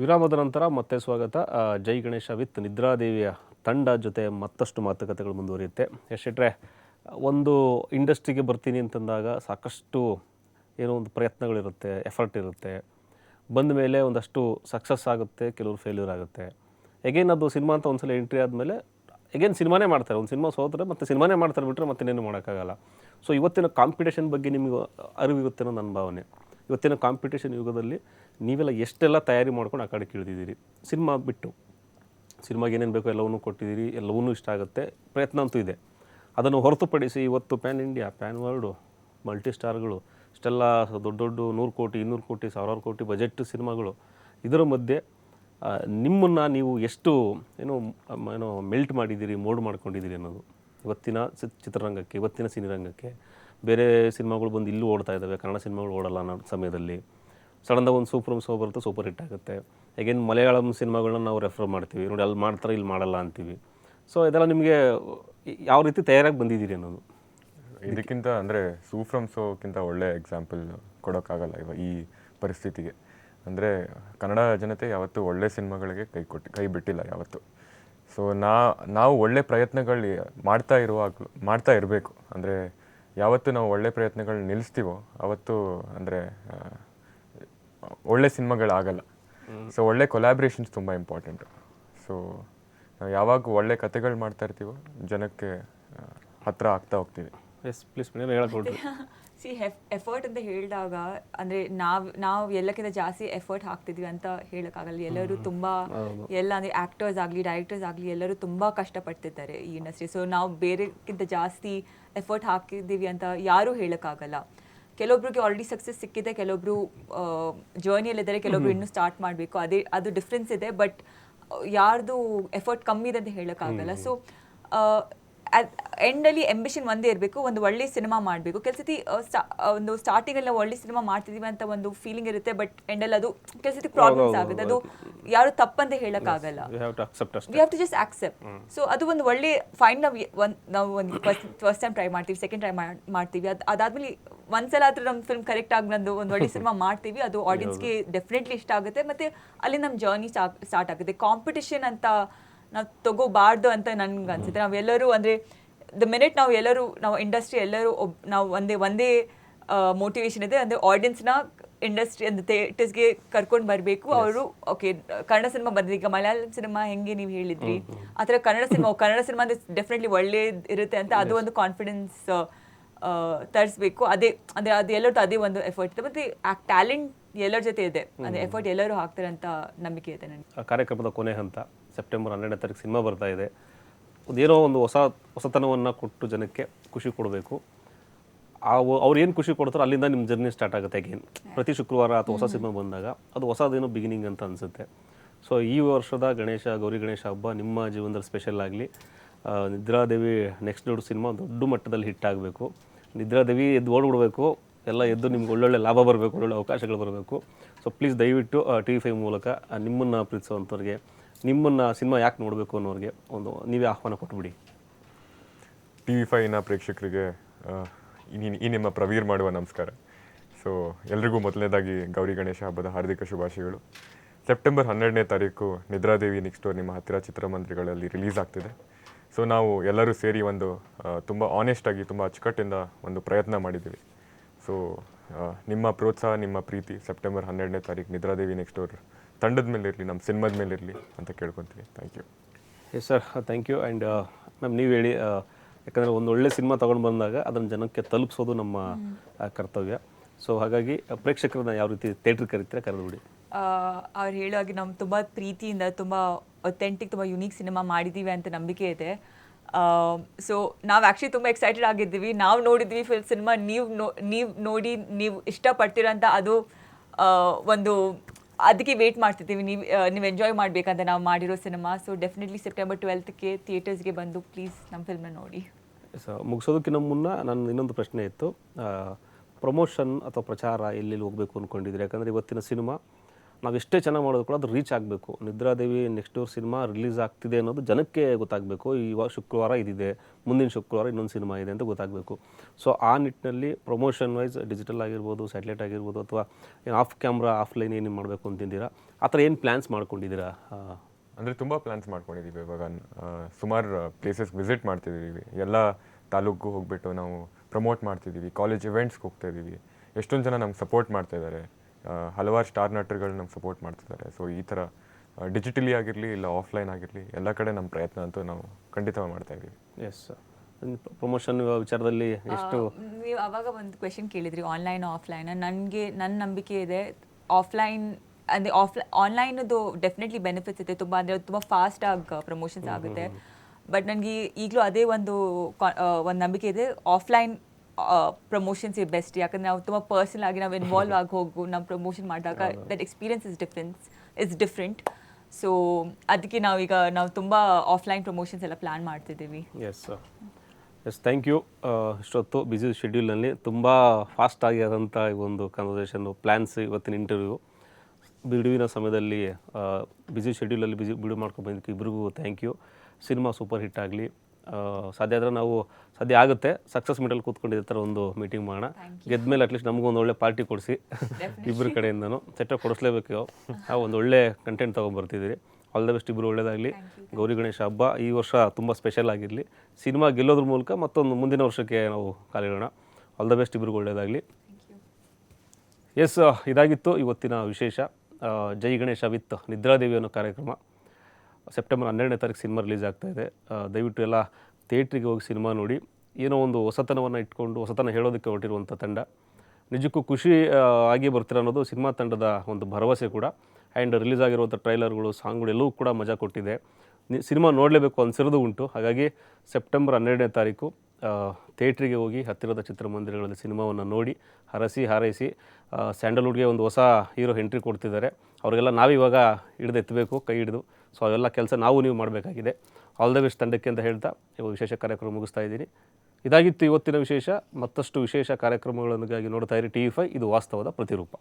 ವಿರಾಮದ ನಂತರ ಮತ್ತೆ ಸ್ವಾಗತ. ಜೈ ಗಣೇಶ ವಿತ್ ನಿದ್ರಾದೇವಿಯ ತಂಡ ಜೊತೆ ಮತ್ತಷ್ಟು ಮಾತುಕತೆಗಳು ಮುಂದುವರಿಯುತ್ತೆ. ಎಷ್ಟಿಟ್ರೆ ಒಂದು ಇಂಡಸ್ಟ್ರಿಗೆ ಬರ್ತೀನಿ ಅಂತಂದಾಗ ಸಾಕಷ್ಟು ಏನೋ ಒಂದು ಪ್ರಯತ್ನಗಳಿರುತ್ತೆ ಎಫರ್ಟ್ ಇರುತ್ತೆ. ಬಂದ ಮೇಲೆ ಒಂದಷ್ಟು ಸಕ್ಸಸ್ ಆಗುತ್ತೆ, ಕೆಲವರು ಫೇಲ್ಯೂರ್ ಆಗುತ್ತೆ. ಎಗೇನ್ ಅದು ಸಿನಿಮಾ ಅಂತ ಒಂದ್ಸಲ ಎಂಟ್ರಿ ಆದಮೇಲೆ ಎಗೇನ್ ಸಿನಿಮಾನೇ ಮಾಡ್ತಾರೆ. ಒಂದು ಸಿನಿಮಾ ಸೋತ್ರೆ ಮತ್ತೆ ಸಿನಿಮಾನೇ ಮಾಡ್ತಾರೆ ಬಿಟ್ಟರೆ ಮತ್ತೆ ಇನ್ನೇನು ಮಾಡೋಕ್ಕಾಗಲ್ಲ. ಸೊ ಇವತ್ತಿನ ಕಾಂಪಿಟೇಷನ್ ಬಗ್ಗೆ ನಿಮಗೆ ಅರಿವಿರುತ್ತೆ ಅನ್ನೋ ನನ್ನ ಭಾವನೆ. ಇವತ್ತಿನ ಕಾಂಪಿಟೇಷನ್ ಯುಗದಲ್ಲಿ ನೀವೆಲ್ಲ ಎಷ್ಟೆಲ್ಲ ತಯಾರಿ ಮಾಡ್ಕೊಂಡು ಆ ಕಡೆಗೆ ಇಳಿದಿದ್ದೀರಿ ಸಿನಿಮಾ ಬಿಟ್ಟು. ಸಿನಿಮಾಗೆ ಏನೇನು ಬೇಕೋ ಎಲ್ಲವನ್ನೂ ಕೊಟ್ಟಿದ್ದೀರಿ, ಎಲ್ಲವನ್ನೂ ಇಷ್ಟ ಆಗುತ್ತೆ, ಪ್ರಯತ್ನ ಅಂತೂ ಇದೆ. ಅದನ್ನು ಹೊರತುಪಡಿಸಿ ಇವತ್ತು pan India pan world multi ಸ್ಟಾರ್ಗಳು ಇಷ್ಟೆಲ್ಲ ದೊಡ್ಡ ದೊಡ್ಡ ನೂರು ಕೋಟಿ, ಇನ್ನೂರು ಕೋಟಿ, ಸಾವಿರಾರು ಕೋಟಿ ಬಜೆಟ್ ಸಿನಿಮಾಗಳು. ಇದರ ಮಧ್ಯೆ ನಿಮ್ಮನ್ನು ನೀವು ಎಷ್ಟು, ಏನು ಏನು ಮೆಲ್ಟ್ ಮಾಡಿದ್ದೀರಿ, ಮೋಡ್ ಮಾಡ್ಕೊಂಡಿದ್ದೀರಿ ಅನ್ನೋದು. ಇವತ್ತಿನ ಚಿತ್ರರಂಗಕ್ಕೆ, ಇವತ್ತಿನ ಸಿನಿರಂಗಕ್ಕೆ ಬೇರೆ ಸಿನಿಮಾಗಳು ಬಂದು ಇಲ್ಲೂ ಓಡ್ತಾ ಇದ್ದಾವೆ, ಕನ್ನಡ ಸಿನಿಮಾಗಳು ಓಡಲ್ಲ ಅನ್ನೋ ಸಮಯದಲ್ಲಿ. ಸಡನ್ನಾಗಿ ಒಂದು ಸೂಪರ್ ಸೋ ಬರುತ್ತೆ, ಸೂಪರ್ ಹಿಟ್ ಆಗುತ್ತೆ. ಅಗೇನ್ ಮಲಯಾಳಂ ಸಿನಿಮಾಗಳನ್ನ ನಾವು ರೆಫರ್ ಮಾಡ್ತೀವಿ. ನೋಡಿ, ಅಲ್ಲಿ ಮಾಡ್ತಾರೆ ಇಲ್ಲಿ ಮಾಡಲ್ಲ ಅಂತೀವಿ. ಸೊ ಇದೆಲ್ಲ ನಿಮಗೆ ಯಾವ ರೀತಿ ತಯಾರಾಗಿ ಬಂದಿದ್ದೀರಿ ಅನ್ನೋದು? ಇದಕ್ಕಿಂತ ಅಂದರೆ ಸೂ ಫ್ರಮ್ ಸೋಕ್ಕಿಂತ ಒಳ್ಳೆ ಎಕ್ಸಾಂಪಲ್ ಕೊಡೋಕ್ಕಾಗಲ್ಲ ಇವ ಈ ಪರಿಸ್ಥಿತಿಗೆ. ಅಂದರೆ, ಕನ್ನಡ ಜನತೆ ಯಾವತ್ತೂ ಒಳ್ಳೆ ಸಿನಿಮಾಗಳಿಗೆ ಕೈ ಕೊಟ್ಟು, ಕೈ ಬಿಟ್ಟಿಲ್ಲ ಯಾವತ್ತು. ಸೊ ನಾ, ನಾವು ಒಳ್ಳೆ ಪ್ರಯತ್ನಗಳು ಮಾಡ್ತಾ ಇರುವಾಗಲೂ, ಮಾಡ್ತಾ ಇರಬೇಕು. ಅಂದರೆ ಯಾವತ್ತು ನಾವು ಒಳ್ಳೆ ಪ್ರಯತ್ನಗಳು ನಿಲ್ಲಿಸ್ತೀವೋ ಅವತ್ತು ಅಂದರೆ ಒಳ್ಳೆ ಸಿನಿಮಾಗಳಾಗಲ್ಲ. ಸೊ ಒಳ್ಳೆ ಕೊಲ್ಯಾಬ್ರೇಷನ್ಸ್ ತುಂಬ ಇಂಪಾರ್ಟೆಂಟು ಸೊ ನಾವು ಯಾವಾಗ ಒಳ್ಳೆ ಕತೆಗಳು ಮಾಡ್ತಾ ಇರ್ತೀವೋ ಜನಕ್ಕೆ ಹತ್ತಿರ ಹತ್ರ ಆಗ್ತಾ ಹೋಗ್ತೀವಿ. ಎಸ್ ಪ್ಲೀಸ್ ಮೇಡಮ್ ಹೇಳಕೊಡ್ರಿ ಸಿ ಎಫರ್ಟ್ ಅಂತ ಹೇಳಿದಾಗ ಅಂದ್ರೆ ನಾವ್ ನಾವು ಎಲ್ಲಕ್ಕಿಂತ ಜಾಸ್ತಿ ಎಫರ್ಟ್ ಹಾಕ್ತಿದ್ವಿ ಅಂತ ಹೇಳಕ್ಕಾಗಲ್ಲ. ಎಲ್ಲರೂ ತುಂಬಾ ಎಲ್ಲ ಅಂದ್ರೆ ಆಕ್ಟರ್ಸ್ ಆಗಲಿ ಡೈರೆಕ್ಟರ್ಸ್ ಆಗಲಿ ಎಲ್ಲರೂ ತುಂಬಾ ಕಷ್ಟಪಡ್ತಿದ್ದಾರೆ ಈ ಇಂಡಸ್ಟ್ರಿ ಸೊ ನಾವು ಬೇರೆಕ್ಕಿಂತ ಜಾಸ್ತಿ ಎಫರ್ಟ್ ಹಾಕಿದ್ದೀವಿ ಅಂತ ಯಾರೂ ಹೇಳಕ್ಕಾಗಲ್ಲ. ಕೆಲವೊಬ್ರಿಗೆ ಆಲ್ರೆಡಿ ಸಕ್ಸಸ್ ಸಿಕ್ಕಿದೆ ಕೆಲವೊಬ್ರು ಜರ್ನಿಯಲ್ಲಿದ್ದಾರೆ ಕೆಲವೊಬ್ರು ಇನ್ನೂ ಸ್ಟಾರ್ಟ್ ಮಾಡಬೇಕು. ಅದೇ ಅದು ಡಿಫ್ರೆನ್ಸ್ ಇದೆ ಬಟ್ ಯಾರ್ದು ಎಫರ್ಟ್ ಕಮ್ಮಿ ಇದೆ ಅಂತ ಹೇಳೋಕ್ಕಾಗಲ್ಲ. ಸೊ ಎಂಡಲ್ಲಿ ಎಂಬಿಷನ್ ಒಂದೇ ಇರಬೇಕು ಒಂದು ಒಳ್ಳೆ ಸಿನಿಮಾ ಮಾಡಬೇಕು. ಕೆಲಸತಿ ಒಂದು ಸ್ಟಾರ್ಟಿಂಗಲ್ಲಿ ನಾವು ಒಳ್ಳೆ ಸಿನಿಮಾ ಮಾಡ್ತಿದೀವಿ ಅಂತ ಒಂದು ಫೀಲಿಂಗ್ ಇರುತ್ತೆ ಬಟ್ ಎಂಡಲ್ಲಿ ಅದು ಕೆಲಸತಿ ಪ್ರಾಬ್ಲಮ್ಸ್ ಆಗುತ್ತೆ. ಅದು ಯಾರು ತಪ್ಪಂತ ಹೇಳೋಕ್ಕಾಗಲ್ಲ. We have to just accept so ಅದು ಒಂದು ಒಳ್ಳೆ ಫೈನ್ ನಾವು ಒಂದು ನಾವು ಒಂದು ಫಸ್ಟ್ ಫಸ್ಟ್ ಟೈಮ್ ಟ್ರೈ ಮಾಡ್ತೀವಿ ಸೆಕೆಂಡ್ ಟ್ರೈ ಮಾಡ್ತೀವಿ. ಅದು ಅದಾದ್ಮೇಲೆ ಒಂದ್ಸಲ ಆದ್ರೂ ನಮ್ಮ ಫಿಲ್ಮ್ ಕರೆಕ್ಟ್ ಆಗಿ ನಂದು ಒಂದು ಒಳ್ಳೆ ಸಿನಿಮಾ ಮಾಡ್ತೀವಿ. ಅದು ಆಡಿಯನ್ಸ್ಗೆ ಡೆಫಿನೆಟ್ಲಿ ಇಷ್ಟ ಆಗುತ್ತೆ. ಮತ್ತೆ ಅಲ್ಲಿ ನಮ್ಮ ಜರ್ನಿ ಸ್ಟಾರ್ಟ್ ಆಗುತ್ತೆ. ಕಾಂಪಿಟಿಷನ್ ಅಂತ ನಾವು ತಗೋಬಾರ್ದು ಅಂತ ನನ್ಗೆ ಅನ್ಸುತ್ತೆ. ನಾವೆಲ್ಲರೂ ಅಂದರೆ ದ ಮಿನಿಟ್ ನಾವು ಎಲ್ಲರೂ ನಾವು ಇಂಡಸ್ಟ್ರಿ ಎಲ್ಲರೂ ಒಬ್ ನಾವು ಒಂದೇ ಒಂದೇ ಮೋಟಿವೇಶನ್ ಇದೆ ಅಂದರೆ ಆಡಿಯನ್ಸ್ನ ಇಂಡಸ್ಟ್ರಿ ಅಂದರೆ ಥಿಯೇಟರ್ಸ್ಗೆ ಕರ್ಕೊಂಡು ಬರಬೇಕು. ಅವರು ಓಕೆ ಕನ್ನಡ ಸಿನಿಮಾ ಬಂದಿದೆ. ಈಗ ಮಲಯಾಳಂ ಸಿನಿಮಾ ಹೆಂಗೆ ನೀವು ಹೇಳಿದ್ರಿ? ಆ ಥರ ಕನ್ನಡ ಸಿನಿಮಾ ಕನ್ನಡ ಸಿನಿಮಾ ಅಂದರೆ ಡೆಫಿನೆಟ್ಲಿ ಒಳ್ಳೇದು ಇರುತ್ತೆ ಅಂತ ಅದು ಒಂದು ಕಾನ್ಫಿಡೆನ್ಸ್ ತರಿಸ್ಬೇಕು. ಅದೇ ಅಂದರೆ ಅದು ಎಲ್ಲರದ್ದು ಅದೇ ಒಂದು ಎಫರ್ಟ್ ಇದೆ. ಮತ್ತು ಆ ಟ್ಯಾಲೆಂಟ್ ಎಲ್ಲರ ಜೊತೆ ಇದೆ. ಅಂದರೆ ಎಫರ್ಟ್ ಎಲ್ಲರೂ ಹಾಕ್ತಾರೆ ಅಂತ ನಂಬಿಕೆ ಇದೆ ನನಗೆ. ಕಾರ್ಯಕ್ರಮದ ಕೊನೆ ಹಂತ. ಸೆಪ್ಟೆಂಬರ್ ಹನ್ನೆರಡನೇ ತಾರೀಕು ಸಿನಿಮಾ ಬರ್ತಾ ಇದೆ. ಒಂದೇನೋ ಒಂದು ಹೊಸ ಹೊಸತನವನ್ನು ಕೊಟ್ಟು ಜನಕ್ಕೆ ಖುಷಿ ಕೊಡಬೇಕು. ಆ ಅವ್ರು ಏನು ಖುಷಿ ಕೊಡ್ತಾರೋ ಅಲ್ಲಿಂದ ನಿಮ್ಮ ಜರ್ನಿ ಸ್ಟಾರ್ಟ್ ಆಗುತ್ತೆ ಅಗೇನ್ ಪ್ರತಿ ಶುಕ್ರವಾರ ಅಥವಾ ಹೊಸ ಸಿನಿಮಾ ಬಂದಾಗ ಅದು ಹೊಸದೇನೋ ಬಿಗಿನಿಂಗ್ ಅಂತ ಅನಿಸುತ್ತೆ. ಸೊ ಈ ವರ್ಷದ ಗಣೇಶ, ಗೌರಿ ಗಣೇಶ ಹಬ್ಬ ನಿಮ್ಮ ಜೀವನದಲ್ಲಿ ಸ್ಪೆಷಲ್ ಆಗಲಿ. ನಿದ್ರಾದೇವಿ ನೆಕ್ಸ್ಟ್ ದೊಡ್ಡ ಸಿನಿಮಾ ದೊಡ್ಡ ಮಟ್ಟದಲ್ಲಿ ಹಿಟ್ ಆಗಬೇಕು. ನಿದ್ರಾದೇವಿ ಎದ್ದು ಓಡ್ಬಿಡ್ಬೇಕು. ಎಲ್ಲ ಎದ್ದು ನಿಮ್ಗೆ ಒಳ್ಳೊಳ್ಳೆ ಲಾಭ ಬರಬೇಕು, ಒಳ್ಳೊಳ್ಳೆ ಅವಕಾಶಗಳು ಬರಬೇಕು. ಸೊ ಪ್ಲೀಸ್ ದಯವಿಟ್ಟು ಟಿ ವಿ ಫೈವ್ ಮೂಲಕ ನಿಮ್ಮನ್ನು ಪ್ರೀತಿಸುವಂಥವ್ರಿಗೆ ನಿಮ್ಮನ್ನು ಸಿನಿಮಾ ಯಾಕೆ ನೋಡಬೇಕು ಅನ್ನೋರಿಗೆ ಒಂದು ನೀವೇ ಆಹ್ವಾನ ಕೊಟ್ಬಿಡಿ. ಟಿ ವಿ ಫೈವ್ನ ಪ್ರೇಕ್ಷಕರಿಗೆ ಈ ನಿಮ್ಮ ಪ್ರವೀರ್ ಮಾಡುವ ನಮಸ್ಕಾರ. ಸೊ ಎಲ್ರಿಗೂ ಮೊದಲನೇದಾಗಿ ಗೌರಿ ಗಣೇಶ ಹಬ್ಬದ ಹಾರ್ದಿಕ ಶುಭಾಶಯಗಳು. ಸೆಪ್ಟೆಂಬರ್ ಹನ್ನೆರಡನೇ ತಾರೀಕು ನಿದ್ರಾದೇವಿ ನೆಕ್ಸ್ಟ್ ಡೋರ್ ನಿಮ್ಮ ಹತ್ತಿರ ಚಿತ್ರಮಂದಿರಗಳಲ್ಲಿ ರಿಲೀಸ್ ಆಗ್ತಿದೆ. ಸೊ ನಾವು ಎಲ್ಲರೂ ಸೇರಿ ಒಂದು ತುಂಬ ಆನೆಸ್ಟಾಗಿ ತುಂಬ ಅಚ್ಚುಕಟ್ಟಿಂದ ಒಂದು ಪ್ರಯತ್ನ ಮಾಡಿದ್ದೀವಿ. ಸೊ ನಿಮ್ಮ ಪ್ರೋತ್ಸಾಹ, ನಿಮ್ಮ ಪ್ರೀತಿ ಸೆಪ್ಟೆಂಬರ್ ಹನ್ನೆರಡನೇ ತಾರೀಕು ನಿದ್ರಾದೇವಿ ನೆಕ್ಸ್ಟ್ ಡೋರ್ ತಂಡದ ಮೇಲೆ ಇರಲಿ ನಮ್ಮ ಸಿನಿಮಾದ ಮೇಲೆ ಇರಲಿ ಅಂತ ಕೇಳ್ಕೊತೀವಿ. Thank you yes sir thank you and ma'am ನೀವು ಹೇಳಿ ಆ, ಯಾಕಂದರೆ ಒಂದು ಒಳ್ಳೆ ಸಿನಿಮಾ ತೊಗೊಂಡು ಬಂದಾಗ ಅದನ್ನು ಜನಕ್ಕೆ ತಲುಪಿಸೋದು ನಮ್ಮ ಕರ್ತವ್ಯ. ಸೊ ಹಾಗಾಗಿ ಪ್ರೇಕ್ಷಕರನ್ನ ಯಾವ ರೀತಿ ಥಿಯೇಟ್ರ್ ಕರೆದು ಕರೆದುಬಿಡಿ ಅವ್ರು ಹೇಳೋ ಹಾಗೆ ನಮ್ಮ ತುಂಬ ಪ್ರೀತಿಯಿಂದ ತುಂಬ ಒಥೆಂಟಿಕ್ ತುಂಬ ಯುನೀಕ್ ಸಿನಿಮಾ ಮಾಡಿದ್ದೀವಿ ಅಂತ ನಂಬಿಕೆ ಇದೆ. ಸೊ ನಾವು ಆ್ಯಕ್ಚುಲಿ ತುಂಬ ಎಕ್ಸೈಟೆಡ್ ಆಗಿದ್ದೀವಿ. ನಾವು ನೋಡಿದ್ವಿ ಫಿಲ್ ಸಿನಿಮಾ. ನೀವು ನೋ ನೀವು ನೋಡಿ ನೀವು ಇಷ್ಟಪಡ್ತೀರಂತ ಅದು ಒಂದು ಅದಕ್ಕೆ ವೇಟ್ ಮಾಡ್ತಿದ್ದೀವಿ. ನೀವು ನೀವು ಎಂಜಾಯ್ ಮಾಡಬೇಕಂತ ನಾವು ಮಾಡಿರೋ ಸಿನಿಮಾ ಸೊ ಡೆಫಿನೆಟ್ಲಿ ಸೆಪ್ಟೆಂಬರ್ ಟ್ವೆಲ್ತ್ಗೆ ಥಿಯೇಟರ್ಸ್ಗೆ ಬಂದು ಪ್ಲೀಸ್ ನಮ್ಮ ಫಿಲ್ಮ್ನ ನೋಡಿ. ಸೊ ಮುಗಿಸೋದಕ್ಕಿಂತ ಮುನ್ನ ನನ್ನ ಇನ್ನೊಂದು ಪ್ರಶ್ನೆ ಇತ್ತು. ಪ್ರಮೋಷನ್ ಅಥವಾ ಪ್ರಚಾರ ಎಲ್ಲೆಲ್ಲಿ ಹೋಗಬೇಕು ಅಂದ್ಕೊಂಡಿದ್ರೆ ಯಾಕಂದರೆ ಇವತ್ತಿನ ಸಿನಿಮಾ ನಾವು ಎಷ್ಟೇ ಚೆನ್ನಾಗಿ ಮಾಡೋದು ಕೂಡ ಅದು ರೀಚ್ ಆಗಬೇಕು. Nidradevi next door cinema release ಆಗ್ತಿದೆ ಅನ್ನೋದು ಜನಕ್ಕೆ ಗೊತ್ತಾಗಬೇಕು. ಇವಾಗ ಶುಕ್ರವಾರ ಇದಿದೆ, ಮುಂದಿನ ಶುಕ್ರವಾರ ಇನ್ನೊಂದು ಸಿನಿಮಾ ಇದೆ ಅಂತ ಗೊತ್ತಾಗಬೇಕು. ಸೊ ಆ ನಿಟ್ಟಿನಲ್ಲಿ ಪ್ರಮೋಷನ್ ವೈಸ್ ಡಿಜಿಟಲ್ ಆಗಿರ್ಬೋದು ಸ್ಯಾಟ್ಲೈಟ್ ಆಗಿರ್ಬೋದು, ಅಥವಾ ಏನು ಆಫ್ ಕ್ಯಾಮ್ರಾ ಆಫ್ಲೈನ್ ಏನೇನು ಮಾಡಬೇಕು ಅಂತಿದ್ದೀರಾ? ಆ ಥರ ಏನು ಪ್ಲ್ಯಾನ್ಸ್ ಮಾಡ್ಕೊಂಡಿದ್ದೀರಾ? ಅಂದರೆ ತುಂಬ ಪ್ಲ್ಯಾನ್ಸ್ ಮಾಡ್ಕೊಂಡಿದ್ದೀವಿ ಇವಾಗ. ಸುಮಾರು ಪ್ಲೇಸಸ್ ವಿಸಿಟ್ ಮಾಡ್ತಿದ್ದೀವಿ ಎಲ್ಲ ತಾಲೂಕು ಹೋಗ್ಬಿಟ್ಟು ನಾವು ಪ್ರಮೋಟ್ ಮಾಡ್ತಿದ್ದೀವಿ ಕಾಲೇಜ್ ಇವೆಂಟ್ಸ್ಗೆ ಹೋಗ್ತಾ ಇದ್ದೀವಿ ಎಷ್ಟೊಂದು ಜನ ನಮ್ಗೆ ಸಪೋರ್ಟ್ ಮಾಡ್ತಾ ಇದ್ದಾರೆ ಹಲವಾರು ಸ್ಟಾರ್ ನಟರುಗಳು ನಮ್ಗೆ ಸಪೋರ್ಟ್ ಮಾಡ್ತಿದ್ದಾರೆ. ಸೊ ಈ ಥರ ಡಿಜಿಟಲಿ ಆಗಿರಲಿ ಇಲ್ಲ ಆಫ್ಲೈನ್ ಆಗಿರಲಿ ಎಲ್ಲ ಕಡೆ ನಮ್ಮ ಪ್ರಯತ್ನ ಅಂತೂ ನಾವು ಖಂಡಿತವಾಗಿ ಮಾಡ್ತಾ ಇದ್ದೀವಿ. ಎಸ್ ಪ್ರಮೋಷನ್ ವಿಚಾರದಲ್ಲಿ ಎಷ್ಟು ನೀವು ಅವಾಗ ಒಂದು ಕ್ವೆಶನ್ ಕೇಳಿದ್ರಿ ಆನ್ಲೈನ್ ಆಫ್ಲೈನ್ ನನಗೆ ನನ್ನ ನಂಬಿಕೆ ಇದೆ ಆಫ್ಲೈನ್ ಅಂದರೆ ಆಫ್ಲೈ ಆನ್ಲೈನದು ಡೆಫಿನೆಟ್ಲಿ ಬೆನಿಫಿಟ್ಸ್ ಇದೆ ತುಂಬ ಅಂದರೆ ತುಂಬ ಫಾಸ್ಟಾಗಿ ಪ್ರಮೋಷನ್ಸ್ ಆಗುತ್ತೆ. ಬಟ್ ನನಗೆ ಈಗಲೂ ಅದೇ ಒಂದು ಒಂದು ನಂಬಿಕೆ ಇದೆ ಆಫ್ಲೈನ್ ಪ್ರಮೋಷನ್ಸ್ ಬೆಸ್ಟ್ ಯಾಕಂದ್ರೆ ನಾವು ತುಂಬ ಪರ್ಸನಲ್ ಆಗಿ ನಾವು ಇನ್ವಾಲ್ವ್ ಆಗಿ ಹೋಗು ನಾವು ಪ್ರಮೋಷನ್ ಮಾಡಿದಾಗ that experience is difference is different so ಅದಕ್ಕೆ ನಾವೀಗ ನಾವು ತುಂಬ ಆಫ್ಲೈನ್ ಪ್ರಮೋಷನ್ಸ್ ಎಲ್ಲ ಪ್ಲ್ಯಾನ್ ಮಾಡ್ತಿದ್ದೀವಿ. ಎಸ್ ಎಸ್ ಥ್ಯಾಂಕ್ ಯು ಇಷ್ಟೊತ್ತು ಬ್ಯುಸಿ ಶೆಡ್ಯೂಲ್ನಲ್ಲಿ ತುಂಬ ಫಾಸ್ಟ್ ಆಗಿರೋಂಥ ಈ ಒಂದು ಕನ್ವರ್ಸೇಷನ್ನು ಪ್ಲ್ಯಾನ್ಸ್ ಇವತ್ತಿನ ಇಂಟರ್ವ್ಯೂ ಬಿಡುವಿನ ಸಮಯದಲ್ಲಿ ಬ್ಯುಸಿ ಶೆಡ್ಯೂಲಲ್ಲಿ ಬಿಸಿ ಬಿಡು ಮಾಡ್ಕೊಂಡು ಬಂದಿದ್ದಕ್ಕೆ ಇಬ್ರಿಗೂ thank you cinema super hit ಆಗಲಿ ಸಾಧ್ಯ ಆದರೆ ನಾವು ಸಾಧ್ಯ ಆಗುತ್ತೆ. ಸಕ್ಸಸ್ ಮೀಟಲ್ಲಿ ಕೂತ್ಕೊಂಡಿದ್ದ ಥರ ಒಂದು ಮೀಟಿಂಗ್ ಮಾಡೋಣ. ಗೆದ್ದ ಮೇಲೆ ಅಟ್ಲೀಸ್ಟ್ ಒಂದು ಒಳ್ಳೆ ಪಾರ್ಟಿ ಕೊಡಿಸಿ. ಇಬ್ಬರ ಕಡೆಯಿಂದನೂ. ಸೆಟ್ಟಾಗಿ ಕೊಡಿಸ್ಲೇಬೇಕು ನಾವು ಒಂದು ಒಳ್ಳೆ ಕಂಟೆಂಟ್ ತೊಗೊಂಬರ್ತಿದ್ದೀರಿ. ಆಲ್ ದ ಬೆಸ್ಟ್ ಇಬ್ಬರು ಒಳ್ಳೇದಾಗಲಿ. ಗೌರಿ ಗಣೇಶ ಹಬ್ಬ ಈ ವರ್ಷ ತುಂಬ ಸ್ಪೆಷಲ್ ಆಗಿರಲಿ. ಸಿನಿಮಾ ಗೆಲ್ಲೋದ್ರ ಮೂಲಕ ಮತ್ತೊಂದು ಮುಂದಿನ ವರ್ಷಕ್ಕೆ ನಾವು ಕಾಲಿಡೋಣ. ಆಲ್ ದ ಬೆಸ್ಟ್ ಇಬ್ಬರಿಗೂ ಒಳ್ಳೇದಾಗಲಿ. ಎಸ್ ಇದಾಗಿತ್ತು ಇವತ್ತಿನ ವಿಶೇಷ. ಜೈ ಗಣೇಶ ವಿತ್ ನಿದ್ರಾದೇವಿ ಅನ್ನೋ ಕಾರ್ಯಕ್ರಮ. ಸೆಪ್ಟೆಂಬರ್ ಹನ್ನೆರಡನೇ ತಾರೀಕು ಸಿನಿಮಾ ರಿಲೀಸ್ ಆಗ್ತಾ ಇದೆ. ದಯವಿಟ್ಟು ಎಲ್ಲ ಥಿಯೇಟ್ರಿಗೆ ಹೋಗಿ ಸಿನಿಮಾ ನೋಡಿ. ಏನೋ ಒಂದು ಹೊಸತನವನ್ನು ಇಟ್ಕೊಂಡು, ಹೊಸತನ ಹೇಳೋದಕ್ಕೆ ಹೊರಟಿರುವಂಥ ತಂಡ. ನಿಜಕ್ಕೂ ಖುಷಿ ಆಗಿ ಬರ್ತೀರ ಅನ್ನೋದು ಸಿನಿಮಾ ತಂಡದ ಒಂದು ಭರವಸೆ ಕೂಡ. ಆ್ಯಂಡ್ ರಿಲೀಸ್ ಆಗಿರುವಂಥ ಟ್ರೈಲರ್ಗಳು, ಸಾಂಗ್ಗಳು ಎಲ್ಲವೂ ಕೂಡ ಮಜಾ ಕೊಟ್ಟಿದೆ. ಸಿನಿಮಾ ನೋಡಲೇಬೇಕು ಅನ್ಸಿರೋದು ಉಂಟು. ಹಾಗಾಗಿ ಸೆಪ್ಟೆಂಬರ್ ಹನ್ನೆರಡನೇ ತಾರೀಕು ಥಿಯೇಟ್ರಿಗೆ ಹೋಗಿ ಹತ್ತಿರದ ಚಿತ್ರಮಂದಿರಗಳಲ್ಲಿ ಸಿನಿಮಾವನ್ನು ನೋಡಿ ಹರಸಿ ಹಾರೈಸಿ ಸ್ಯಾಂಡಲ್ವುಡ್ಗೆ ಒಂದು ಹೊಸ ಹೀರೋ ಎಂಟ್ರಿ ಕೊಡ್ತಿದ್ದಾರೆ. ಅವರಿಗೆಲ್ಲ ನಾವಿವಾಗ ಹಿಡಿದೆತ್ತಬೇಕು ಕೈ ಹಿಡಿದು. ಸೊ ಅವೆಲ್ಲ ಕೆಲಸ ನಾವು ನೀವು ಮಾಡಬೇಕಾಗಿದೆ. ಆಲ್ ದ ಬೆಸ್ಟ್ ತಂಡಕ್ಕೆ ಅಂತ ಹೇಳ್ತಾ ಇವಾಗ ವಿಶೇಷ ಕಾರ್ಯಕ್ರಮ ಮುಗಿಸ್ತಾ ಇದ್ದೀನಿ. ಇದಾಗಿತ್ತು ಇವತ್ತಿನ ವಿಶೇಷ, ಮತ್ತಷ್ಟು ವಿಶೇಷ ಕಾರ್ಯಕ್ರಮಗಳಿಗಾಗಿ ನೋಡ್ತಾ ಇರಿ ಟಿ ವಿ ಫೈ ಇದು ವಾಸ್ತವದ ಪ್ರತಿರೂಪ.